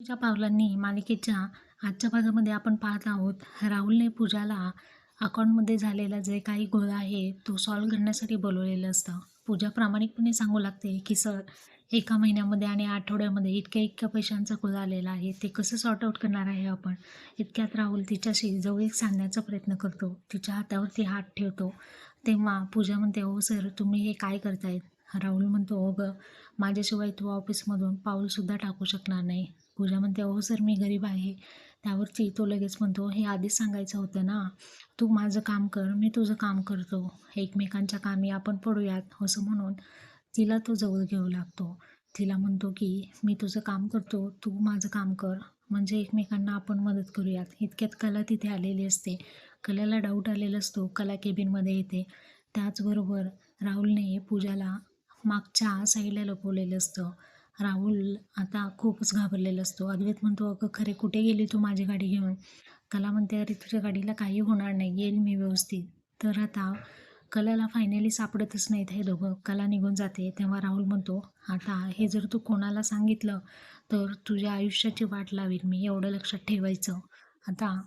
पूजा पावलांनी मालिकेच्या आजच्या भागामध्ये आपण पाहत आहोत राहुलने पूजाला अकाउंटमध्ये झालेला जे काही घोळ आहे तो सॉल्व्ह करण्यासाठी बोलवलेलं असतं. पूजा प्रामाणिकपणे सांगू लागते की सर एका महिन्यामध्ये आणि आठवड्यामध्ये इतक्या इतक्या पैशांचा घोळ आलेला आहे ते कसं सॉर्ट आउट करणार आहे आपण? इतक्यात राहुल तिच्याशी जवळ सांगण्याचा प्रयत्न करतो. तिच्या हातावरती हात ठेवतो. तेव्हा पूजा म्हणते हो सर तुम्ही हे काय करतायत? राहुल म्हणतो हो गं माझ्याशिवाय तू ऑफिसमधून पाऊलसुद्धा टाकू शकणार नाही. पूजा म्हणते हो सर मी गरीब आहे. त्यावरती तो लगेच म्हणतो हे आधीच सांगायचं होतं ना. तू माझं काम कर मी तुझं काम करतो. एकमेकांच्या कामी आपण पडूयात असं म्हणून तिला तो जवळ घेऊ लागतो. तिला म्हणतो की मी तुझं काम करतो तू माझं काम कर. म्हणजे एकमेकांना आपण मदत करूयात. इतक्यात कला तिथे आलेली असते. कलेला डाऊट आलेला असतो कला केबिनमध्ये येते. त्याचबरोबर राहुलने पूजाला मागच्या साईडला लपवलेलं असतं. राहुल आता खूपच घाबरलेला असतो. अद्वैत म्हणतो अगं खरे कुठे गेली तू माझी गाडी घेऊन? कला म्हणते अरे तुझ्या गाडीला काही होणार नाही. येईल मी व्यवस्थित. तर आता कलाला फायनली सापडतच नाहीत हे दोघं. कला निघून जाते. तेव्हा राहुल म्हणतो आता हे जर तू कोणाला सांगितलं तर तुझ्या आयुष्याची वाट लावील मी एवढं लक्षात ठेवायचं. आता